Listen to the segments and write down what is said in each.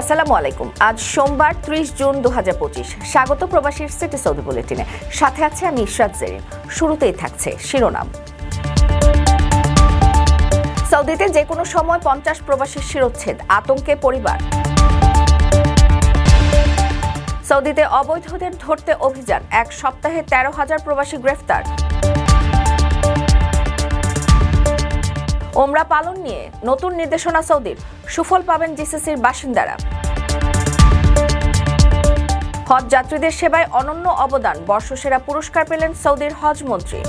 আসসালামু আলাইকুম। আজ সোমবার ত্রিশ জুন দুহাজার পঁচিশ। স্বাগত প্রবাসীর সিটি সৌদি বুলেটিনে। সাথে আছে আমি ইশরাত জেরিন। শুরুতেই থাকছে শিরোনাম। সৌদিতে যে কোনো সময় পঞ্চাশ প্রবাসীর শিরোচ্ছেদ, আতঙ্কে পরিবার। সৌদিতে অবৈধদের ধরতে অভিযান। এক সপ্তাহে তেরো হাজার প্রবাসী গ্রেফতার। ওমরা পালন নিয়ে নতুন নির্দেশনা সৌদির। সুফল পাবেন জিসিসির বাসিন্দারা। হজ যাত্রীদের সেবায় অনন্য অবদান, বর্ষসেরা পুরস্কার পেলেন সৌদির হজ মন্ত্রী।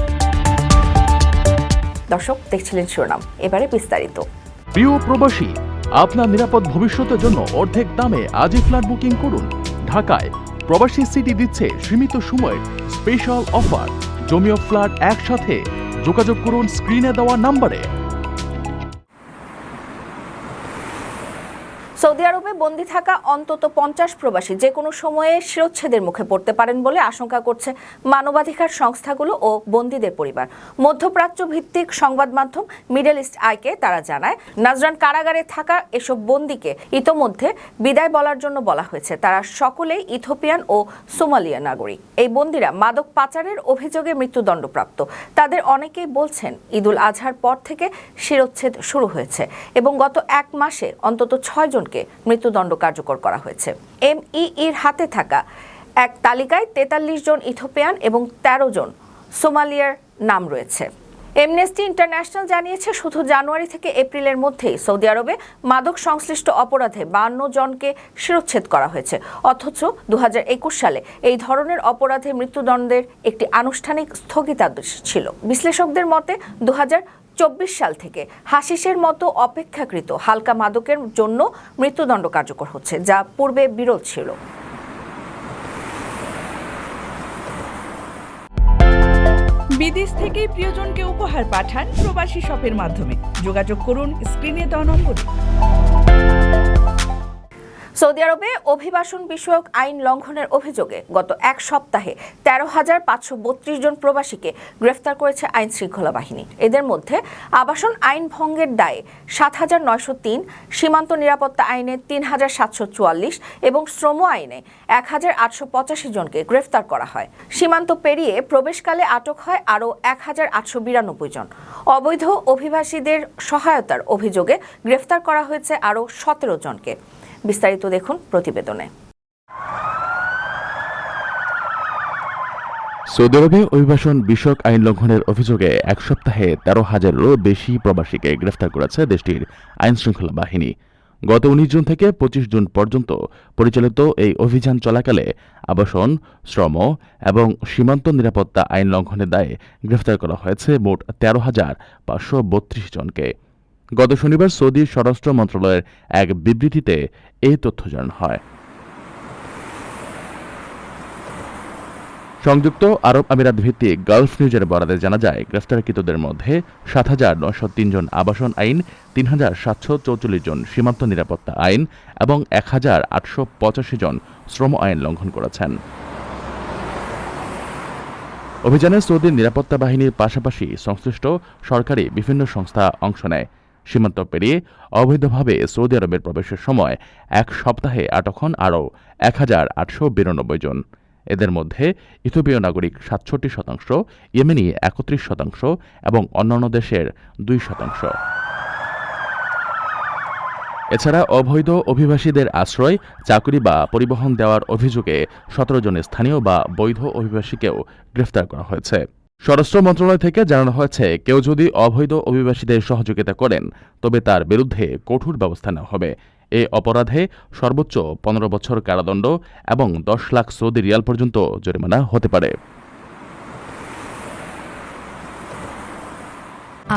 দর্শক, দেখছিলেন শিরোনাম। এবারে বিস্তারিত। প্রিয় প্রবাসী, আপনার নিরাপদ ভবিষ্যতের জন্য অর্ধেক দামে আজই ফ্ল্যাট বুকিং করুন। ঢাকায় প্রবাসী সিটি দিচ্ছে সীমিত সময়ের স্পেশাল অফার জমিও ফ্ল্যাট একসাথে। যোগাযোগ করুন স্ক্রিনে দেওয়া নম্বরে। সৌদি আরবে বন্দী থাকা অন্তত পঞ্চাশ প্রবাসী যে কোনো সময়ে শিরোচ্ছেদের মুখে পড়তে পারেন বলে আশঙ্কা করছে মানবাধিকার সংস্থাগুলো ও বন্দীদের পরিবার। মধ্যপ্রাচ্য ভিত্তিক সংবাদ মাধ্যম মিডল ইস্ট আইকে তারা জানায়, নাজরান কারাগারে থাকা এসব বন্দীকে ইতোমধ্যে বিদায় বলার জন্য বলা হয়েছে। তারা সকলেই ইথোপিয়ান ও সোমালিয়া নাগরিক। এই বন্দীরা মাদক পাচারের অভিযোগে মৃত্যুদণ্ডপ্রাপ্ত। তাদের অনেকেই বলছেন, ঈদুল আজহার পর থেকে শিরোচ্ছেদ শুরু হয়েছে এবং গত এক মাসে অন্তত ছয় জনকে মৃত্যুদণ্ড কার্যকর করা হয়েছে। এমইইর হাতে থাকা এক তালিকায় তেতাল্লিশ জন ইথোপিয়ান এবং ১৩ জন সোমালিয়ার নাম রয়েছে। এমনেস্টি ইন্টারন্যাশনাল জানিয়েছে, শুধু জানুয়ারি থেকে এপ্রিলের মধ্যেই সৌদি আরবে মাদক সংশ্লিষ্ট অপরাধে বান্ন জনকে শিরোচ্ছেদ করা হয়েছে। অথচ দু হাজার একুশ সালে এই ধরনের অপরাধে মৃত্যুদণ্ডের একটি আনুষ্ঠানিক স্থগিতাদেশ ছিল। বিশ্লেষকদের মতে দু হাজার চব্বিশ সাল থেকে হাসিসের মতো অপেক্ষাকৃত হালকা মাদকের জন্য মৃত্যুদণ্ড কার্যকর হচ্ছে, যা পূর্বে বিরল ছিল। বিদেশ থেকে প্রিয়জনকে উপহার পাঠান প্রবাসী শপের মাধ্যমে। যোগাযোগ করুন, স্ক্রিনে দেওয়া নম্বরে। সৌদি আরবে অভিবাসন বিষয়ক আইন লঙ্ঘনের অভিযোগে গত এক সপ্তাহে তেরো হাজার পাঁচশো বত্রিশ জন প্রবাসীকে গ্রেফতার করেছে আইন শৃঙ্খলা বাহিনী। এদের মধ্যে আবাসন আইন ভঙ্গের দায়ে সাত হাজার নয়শো তিন, সীমান্ত নিরাপত্তা আইনে তিন হাজার সাতশো চুয়াল্লিশ এবং শ্রম আইনে এক হাজার আটশো পঁচাশি জনকে গ্রেফতার করা হয়। সীমান্ত পেরিয়ে প্রবেশকালে আটক হয় আরও এক হাজার আটশো বিরানব্বই জন। অবৈধ অভিবাসীদের সহায়তার অভিযোগে গ্রেফতার করা হয়েছে আরও সতেরো জনকে। বিস্তারিত দেখুন প্রতিবেদনে। সৌদি আরবে অভিবাসন বিষয়ক আইন লঙ্ঘনের অভিযোগে এক সপ্তাহে তেরো হাজারেরও বেশি প্রবাসীকে গ্রেফতার করেছে দেশটির আইন শৃঙ্খলা বাহিনী। গত উনিশ জুন থেকে পঁচিশ জুন পর্যন্ত পরিচালিত এই অভিযান চলাকালে আবাসন, শ্রম এবং সীমান্ত নিরাপত্তা আইন লঙ্ঘনের দায়ে গ্রেফতার করা হয়েছে মোট তেরো হাজার পাঁচশো বত্রিশ জনকে। গত শনিবার সৌদি স্বরাষ্ট্র মন্ত্রণালয়ের এক বিবৃতিতে এই তথ্য জানানো হয়। সংযুক্ত আরব আমিরাত ভিত্তিক গালফ নিউজের বরাদে জানা যায়, গ্রেফতারকৃতদের মধ্যে সাত হাজার নয়শো তিনজন আবাসন আইন, তিন হাজার সাতশো চৌচল্লিশ জন সীমান্ত নিরাপত্তা আইন এবং এক হাজার আটশো পঁচাশি জন শ্রম আইন লঙ্ঘন করেছেন। অভিযানে সৌদির নিরাপত্তা বাহিনীর পাশাপাশি সংশ্লিষ্ট সরকারি বিভিন্ন সংস্থা অংশ নেয়। সীমান্ত পেরিয়ে অবৈধভাবে সৌদি আরবের প্রবেশের সময় এক সপ্তাহে আটক হন আরও এক হাজার আটশো বিরানব্বই জন। এদের মধ্যে ইথোপীয় নাগরিক সাতষট্টি শতাংশ, ইয়েমেনি একত্রিশ শতাংশ এবং অন্যান্য দেশের দুই শতাংশ। এছাড়া অবৈধ অভিবাসীদের আশ্রয়, চাকরি বা পরিবহন দেওয়ার অভিযোগে সতেরো জন স্থানীয় বা বৈধ অভিবাসীকেও গ্রেফতার করা হয়েছে। স্বরাষ্ট্র মন্ত্রণালয় থেকে জানানো হয়েছে, কেউ যদি অবৈধ অভিবাসীদের সহযোগিতা করেন, তবে তার বিরুদ্ধে কঠোর ব্যবস্থা নেওয়া হবে। এ অপরাধে সর্বোচ্চ পনেরো বছর কারাদণ্ড এবং দশ লাখ সৌদি রিয়াল পর্যন্ত জরিমানা হতে পারে।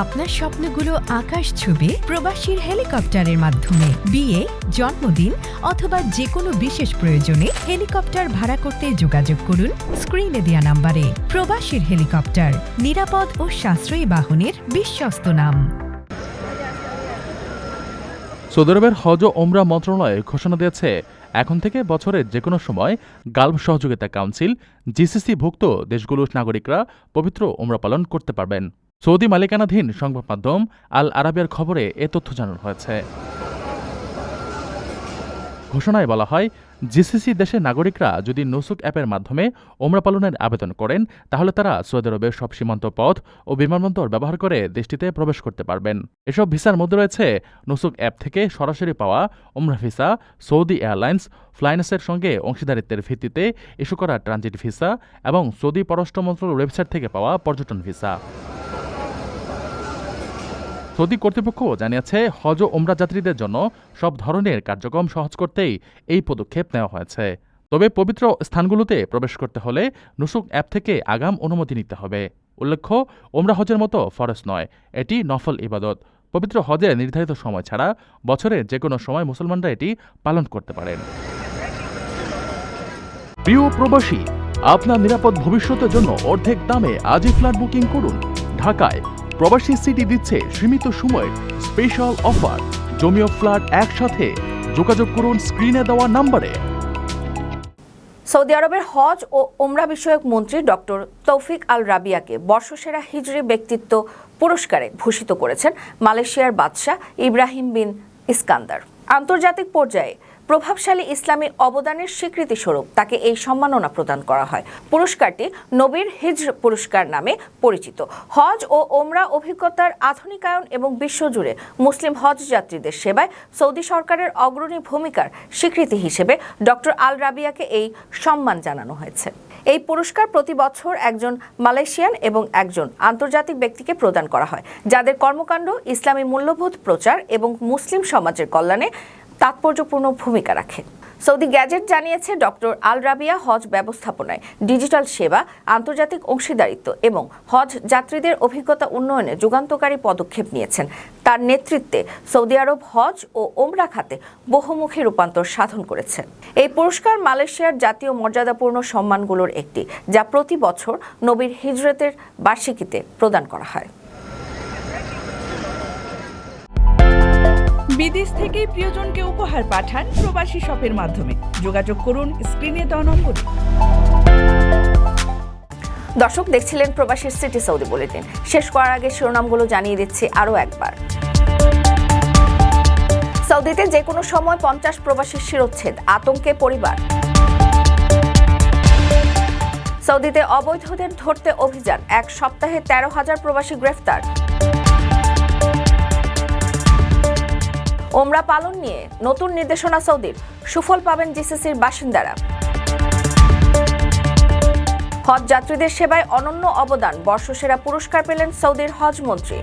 আপনার স্বপ্নগুলো আকাশ ছুবে প্রবাসীর হেলিকপ্টারের মাধ্যমে। বিয়ে, জন্মদিন অথবা যে কোনো বিশেষ প্রয়োজনে হেলিকপ্টার ভাড়া করতে যোগাযোগ করুন স্ক্রিনে দেওয়া নাম্বারে। প্রবাসীর হেলিকপ্টার, নিরাপদ ও সাশ্রয়ী বাহনের বিশ্বস্ত নাম। সৌদি আরবের হজ ও ওমরা মন্ত্রণালয় ঘোষণা দিয়েছে, এখন থেকে বছরের যে কোনো সময় গালফ সহযোগিতা কাউন্সিল জিসিসি ভুক্ত দেশগুলোর নাগরিকরা পবিত্র ওমরা পালন করতে পারবেন। সৌদি মালিকানাধীন সংবাদ মাধ্যম আল আরাবিয়ার খবরে এ তথ্য জানানো হয়েছে। ঘোষণায় বলা হয়, জিসিসি দেশের নাগরিকরা যদি নুসুক অ্যাপের মাধ্যমে ওমরা পালনের আবেদন করেন, তাহলে তারা সৌদি আরবের সব সীমান্ত পথ ও বিমানবন্দর ব্যবহার করে দেশটিতে প্রবেশ করতে পারবেন। এসব ভিসার মধ্যে রয়েছে নুসুক অ্যাপ থেকে সরাসরি পাওয়া ওমরা ভিসা, সৌদি এয়ারলাইন্স, ফ্লাইনাসের সঙ্গে অংশীদারিত্বের ভিত্তিতে ইস্যু করা ট্রানজিট ভিসা এবং সৌদি পররাষ্ট্র মন্ত্রণালয়ের ওয়েবসাইট থেকে পাওয়া পর্যটন ভিসা। সৌদি কর্তৃপক্ষ জানিয়েছে, হজ ওমরা যাত্রীদের জন্য সব ধরনের কার্যক্রম সহজ করতেই এই পদক্ষেপ নেওয়া হয়েছে। তবে পবিত্র স্থানগুলোতে প্রবেশ করতে হলে নুসুক অ্যাপ থেকে আগাম অনুমতি নিতে হবে। উল্লেখ্য ওমরা হজের মতো ফরজ নয়, এটি নফল ইবাদত। পবিত্র হজের নির্ধারিত সময় ছাড়া বছরের যে কোনো সময় মুসলমানরা এটি পালন করতে পারেন। প্রিয় প্রবাসী, আপনার নিরাপদ ভবিষ্যতের জন্য অর্ধেক দামে আজই ফ্ল্যাট বুকিং করুন। ঢাকায় প্রবাসী সিটি দিচ্ছে সীমিত সময়ের স্পেশাল অফার জমিও ফ্ল্যাট একসাথে। যোগাযোগ করুন স্ক্রিনে দেওয়া নম্বরে। সৌদি আরবের হজ ও ওমরা বিষয়ক মন্ত্রী ডক্টর তৌফিক আল রাবিয়াকে বর্ষসেরা হিজরি ব্যক্তিত্ব পুরস্কারে ভূষিত করেছেন মালয়েশিয়ার বাদশাহ ইব্রাহিম বিন ইস্কান্দার। আন্তর্জাতিক পর্যায়ে প্রভাবশালী ইসলামী অবদানের স্বীকৃতি স্বরূপ তাকে এই সম্মাননা প্রদান করা হয়। পুরস্কারটি নবীর হিজর পুরস্কার নামে পরিচিত। হজ ও ওমরা অভিজ্ঞতার আধুনিকায়ন এবং বিশ্বজুড়ে মুসলিম হজ যাত্রীদের সেবায় সৌদি সরকারের অগ্রণী ভূমিকার স্বীকৃতি হিসেবে ডক্টর আল রাবিয়াকে এই সম্মান জানানো হয়েছে। এই পুরস্কার প্রতি বছর একজন মালয়েশিয়ান এবং একজন আন্তর্জাতিক ব্যক্তিকে প্রদান করা হয়, যাদের কর্মকাণ্ড ইসলামী মূল্যবোধ প্রচার এবং মুসলিম সমাজের কল্যাণে তাৎপর্যপূর্ণ ভূমিকা রাখে। সৌদি গ্যাজেট জানিয়েছে, ডক্টর আল রাবিয়া হজ ব্যবস্থাপনায় ডিজিটাল সেবা, আন্তর্জাতিক অংশীদারিত্ব এবং হজ যাত্রীদের অভিজ্ঞতা উন্নয়নে যুগান্তকারী পদক্ষেপ নিয়েছেন। তার নেতৃত্বে সৌদি আরব হজ ও ওমরা খাতে বহুমুখী রূপান্তর সাধন করেছে। এই পুরস্কার মালয়েশিয়ার জাতীয় মর্যাদাপূর্ণ সম্মানগুলোর একটি, যা প্রতি বছর নবীর হিজরতের বার্ষিকীতে প্রদান করা হয়। বিদেশ থেকে প্রিয়জনকে উপহার পাঠান প্রবাসী শপের মাধ্যমে। যোগাযোগ করুন, স্ক্রিনে দেওয়া নম্বরে। দর্শক, দেখছিলেন প্রবাসীর সিটি সৌদি বুলেটিন। শেষ করার আগে শিরোনামগুলো জানিয়ে দিচ্ছি আরও একবার। সৌদিতে যে কোনো সময় পঞ্চাশ প্রবাসীর শিরোচ্ছেদ, আতঙ্কে পরিবার। সৌদিতে অবৈধদের ধরতে অভিযান, এক সপ্তাহে তেরো হাজার প্রবাসী গ্রেফতার। ওমরা পালন নিয়ে নতুন নির্দেশনা সৌদির। সুফল পাবেন জিসিসির বাসিন্দারা। হজ যাত্রীদের সেবায় অনন্য অবদান। বর্ষসেরা পুরস্কার পেলেন সৌদির হজ মন্ত্রী।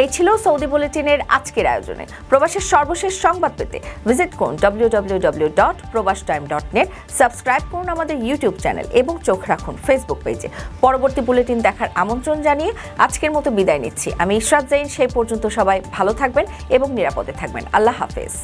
এই ছিল সৌদি বুলেটিনের আজকের আয়োজনে। প্রবাসের সর্বশেষ সংবাদ পেতে ভিজিট করুন W dot Probash time dot net subscribe করুন আমাদের ইউটিউব চ্যানেল এবং চোখ রাখুন ফেসবুক পেজে পরবর্তী বুলেটিন দেখার আমন্ত্রণ জানিয়ে আজকের মতো বিদায় নিচ্ছি। আমি ঈশ্বর জাইন সেই পর্যন্ত সবাই ভালো থাকবেন এবং নিরাপদে থাকবেন। আল্লাহ হাফেজ।